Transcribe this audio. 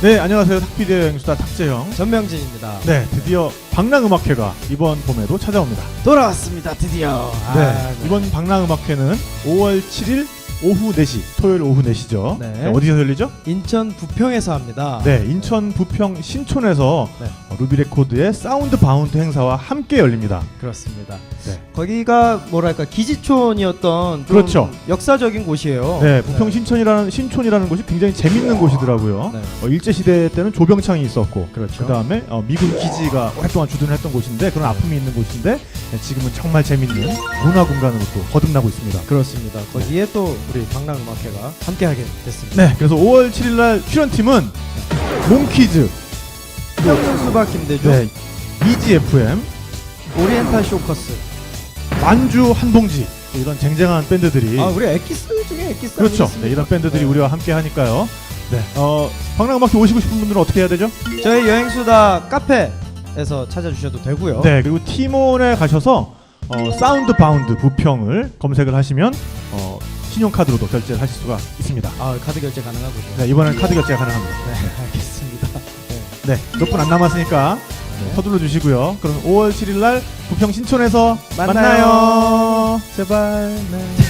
네, 안녕하세요. 탁피디의 여행수다 탁재영. 전명진입니다. 네, 드디어 방랑음악회가 이번 봄에도 찾아옵니다. 돌아왔습니다. 드디어. 네, 아, 이번 방랑음악회는 5월 7일 오후 4시, 토요일 오후 4시죠. 네. 어디서 열리죠? 인천 부평에서 합니다. 네, 인천 부평 신촌에서 네. 어, 루비레코드의 사운드 바운드 행사와 함께 열립니다. 그렇습니다. 네. 거기가 뭐랄까 기지촌이었던 좀 그렇죠. 역사적인 곳이에요. 네, 부평 신촌이라는 신촌이라는 곳이 굉장히 재밌는 곳이더라고요. 네. 어, 일제 시대 때는 조병창이 있었고, 그렇죠. 그 다음에 어, 미군 기지가 오랫동안 주둔을 했던 곳인데 그런 아픔이 있는 곳인데 네, 지금은 정말 재밌는 문화 공간으로 또 거듭나고 있습니다. 그렇습니다. 거기에 또 우리 방랑음악회가 함께하게 됐습니다. 네, 그래서 5월 7일날 출연팀은 몽키즈, 수박 김대중, 네, EGFM, 오리엔탈 쇼커스. 만주 한봉지 이런 쟁쟁한 밴드들이 아 우리 엑기스 중에 엑기스 그렇죠. 아니겠습니까? 네, 이런 밴드들이 네. 우리와 함께 하니까요. 네, 어, 방랑음악회 오시고 싶은 분들은 어떻게 해야 되죠? 저희 여행수다 카페에서 찾아주셔도 되고요. 네, 그리고 티몬에 가셔서 어, 사운드 바운드 부평을 검색을 하시면 어, 신용카드로도 결제를 하실 수가 있습니다. 아 카드 결제 가능하고요. 네, 이번엔 카드 결제가 가능합니다. 네, 알겠습니다. 네. 네, 몇 분 안 남았으니까 네. 서둘러 주시고요. 그럼 5월 7일 날 부평 신촌에서 만나요. 만나요. 제발. 네.